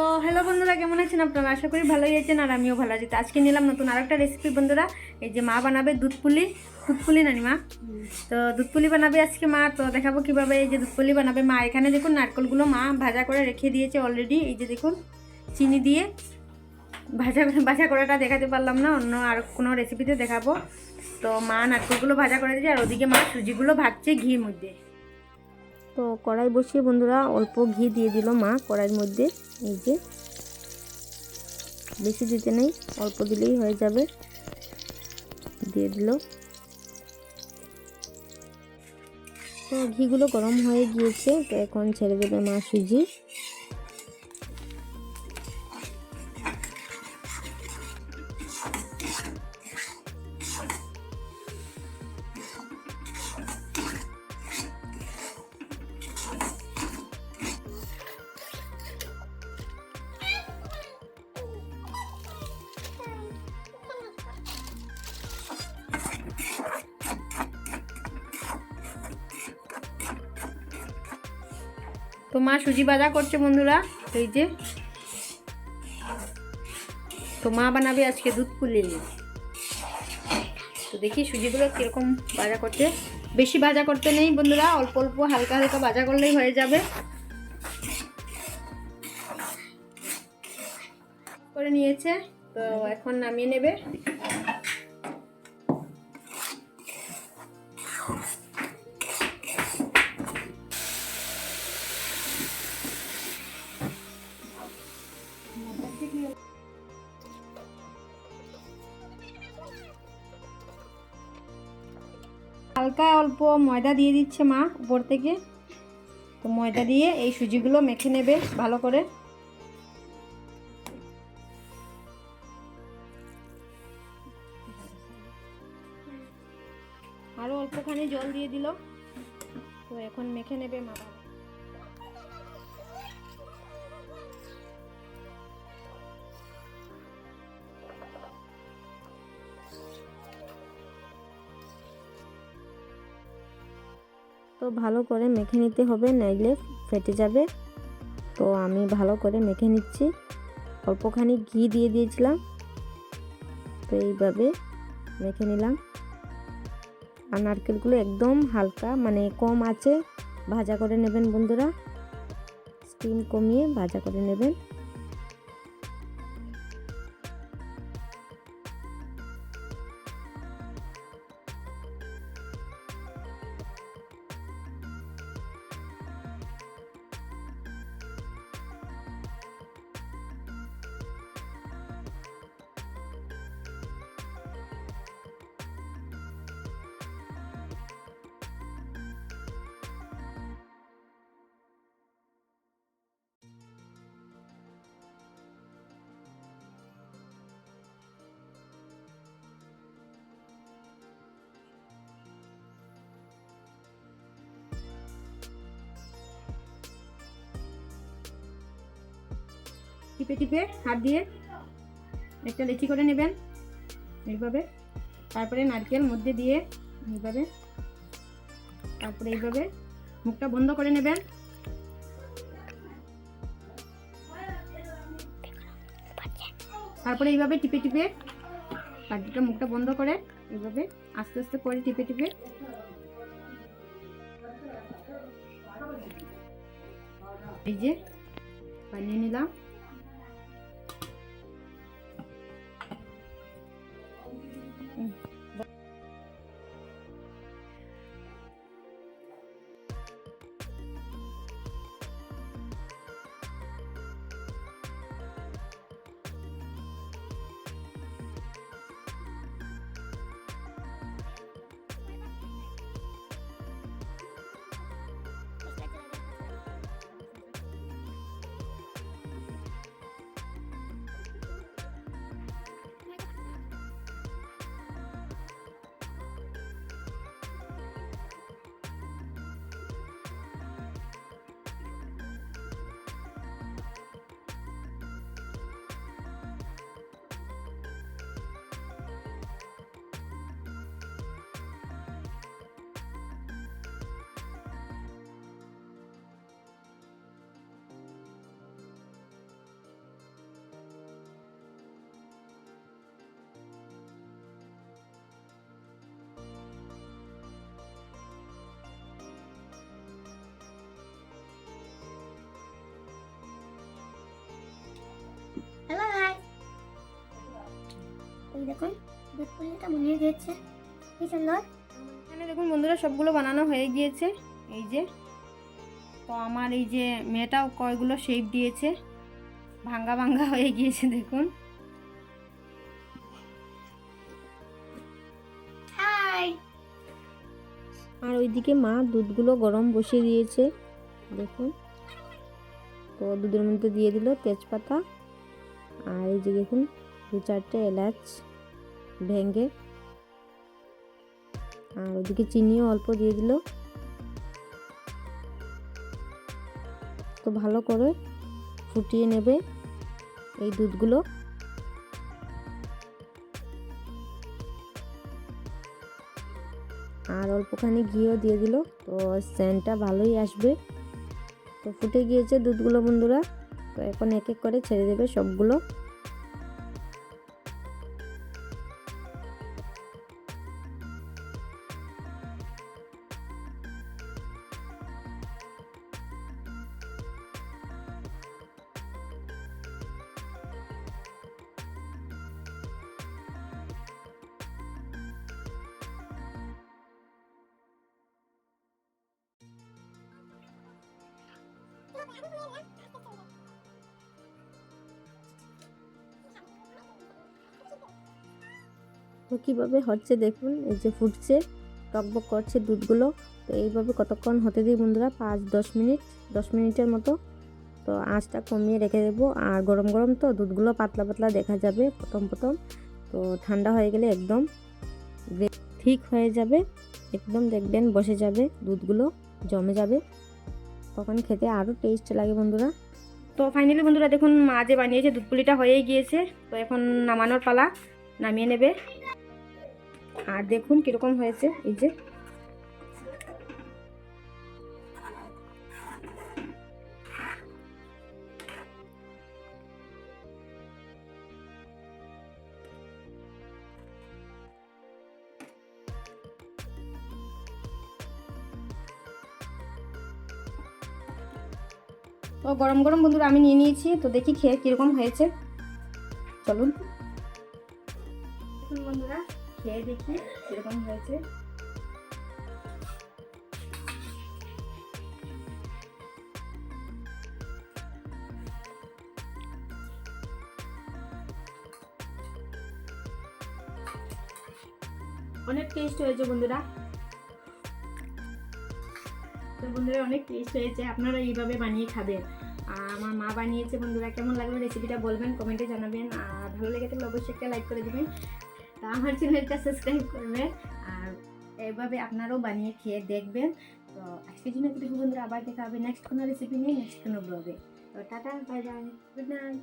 তো হ্যালো বন্ধুরা, কেমন আছেন আপনারা? আশা করি ভালোই আছেন আর আমিও ভালো আছি। তো আজকে নিলাম নতুন আরেকটা রেসিপি বন্ধুরা। এই যে মা বানাবে দুধ পুলি দুধ পুলি নানি মা। তো দুধ পুলি বানাবে আজকে মা, তো দেখাবো কীভাবে এই যে দুধ পুলি বানাবে মা। এখানে দেখুন নারকেলগুলো মা ভাজা করে রেখে দিয়েছে অলরেডি এই যে দেখুন, চিনি দিয়ে ভাজা ভাজা করাটা দেখাতে পারলাম না, অন্য আর কোনো রেসিপিতে দেখাবো। তো মা নারকেলগুলো ভাজা করে দিয়েছে, আর ওদিকে মা সুজিগুলো ভাজছে ঘির মধ্যে। তো কড়াই বসিয়ে বন্ধুরা, অল্প ঘি দিয়ে দিল মা কড়াইয়ের মধ্যে। এই যে। বেশি দিতে নেই, অল্প দিলেই হয়ে যাবে। দিয়ে দিল। তো ঘিগুলো গরম হয়ে গিয়েছে, তো এখন ছেড়ে দেবে মা সুজি। তো মা সুজি ভাজা করছে বন্ধুরা, এই যে। তো মা বানাবে আজকে দুধ পুলি তো দেখি সুজিগুলো কীরকম ভাজা করছে। বেশি ভাজা করতে নেই বন্ধুরা, অল্প অল্প, হালকা হালকা ভাজা করলেই হয়ে যাবে। করে নিয়েছে, তো এখন নামিয়ে নেবে। হালকা অল্প ময়দা দিয়ে দিচ্ছে মা উপর থেকে। তো ময়দা দিয়ে এই সুজিগুলো মেখে নেবে ভালো করে। আরও অল্পখানি জল দিয়ে দিল। তো এখন মেখে নেবে মা ভালো তো ভালো করে মেখে নিতে হবে, নাইলে ফেটে যাবে। তো আমি ভালো করে মেখে নিচ্ছি। অল্পখানি ঘি দিয়ে দিয়েছিলাম। তো এইভাবে মেখে নিলাম। আর নারকেলগুলো একদম হালকা মানে কম আছে, ভাজা করে নেবেন বন্ধুরা। স্টিম কমিয়ে ভাজা করে নেবেন। টিপে টিপে হাত দিয়ে একটা লেচি করে নেবেন এইভাবে। তারপরে নারকেল মধ্যে দিয়ে এইভাবে, তারপরে এইভাবে মুখটা বন্ধ করে নেবেন। তারপরে এইভাবে টিপে টিপে কাঠিটা মুখটা বন্ধ করে এইভাবে আস্তে আস্তে করে টিপে টিপে। এই যে বানিয়ে নিলাম। দেখুন দুধ পুলিটা মনে গিয়েছে কি সুন্দর এখানে দেখুন বন্ধুরা সবগুলো বানানো হয়ে গিয়েছে। এই যে। তো আমার এই যে মেয়েটাও কয়গুলো শেপ দিয়েছে। ভাঙ্গা ভাঙ্গা হয়ে গিয়েছে দেখুন। হাই আর ওইদিকে মা দুধগুলো গরম বসিয়ে দিয়েছে দেখুন। তো দুধের মধ্যে দিয়ে দিল তেজপাতা। আর এই যে দেখুন দু চারটে এলাচ। ভেঙে। আর ওদিকে চিনিও অল্প দিয়ে দিল। তো ভালো করে ফুটিয়ে নেবে এই দুধগুলো। আর অল্পখানি ঘিও দিয়ে দিল, তো সেন্টটা ভালোই আসবে। তো ফুটে গিয়েছে দুধগুলো বন্ধুরা। তো এখন এক এক করে ছেড়ে দেবে সবগুলো। তো কীভাবে হচ্ছে দেখুন, এই যে ফুটছে, টকবক করছে দুধগুলো, তো এইভাবে কতক্ষণ হতে দিই বন্ধুরা? পাঁচ, দশ মিনিট, দশ মিনিটের মতো। তো আঁচটা কমিয়ে রেখে দেবো। আর গরম গরম তো দুধগুলো পাতলা পাতলা দেখা যাবে প্রথম প্রথম। তো ঠান্ডা হয়ে গেলে একদম ঠিক হয়ে যাবে। একদম দেখবেন বসে যাবে, দুধগুলো জমে যাবে। তখন খেতে আরও টেস্ট লাগে বন্ধুরা। তো ফাইনালি বন্ধুরা দেখুন মা যে বানিয়েছে, দুধ পুলিটা হয়েই গিয়েছে। তো এখন নামানোর পালা, নামিয়ে নেবে। আর দেখুন কীরকম হয়েছে, এই যে। তো গরম গরম বন্ধুরা আমি নিয়ে নিয়েছি, তো দেখি খেয়ে কীরকম হয়েছে। চলুন। বন্ধুরা, খেয়ে দেখি কীরকম হয়েছে। অনেক টেস্ট হয়েছে বন্ধুরা। বন্ধুরা অনেক টেস্ট হয়েছে, আপনারা এইভাবে বানিয়ে খাবেন। আর আমার মা বানিয়েছে, বন্ধুরা, কেমন লাগল রেসিপিটা বলবেন কমেন্টে জানাবেন। আর ভালো লেগে থাকলে অবশ্যই একটা লাইক করে দেবেন। তা আমার চ্যানেলটা সাবস্ক্রাইব করবেন। আর এইভাবে আপনারাও বানিয়ে খেয়ে দেখবেন। তো আজকের জন্য একটু বন্ধুরা, আবার দেখা হবে নেক্সট কোনো রেসিপি নিয়ে নেক্সট কোনো ব্লগে তো tata bye bye good night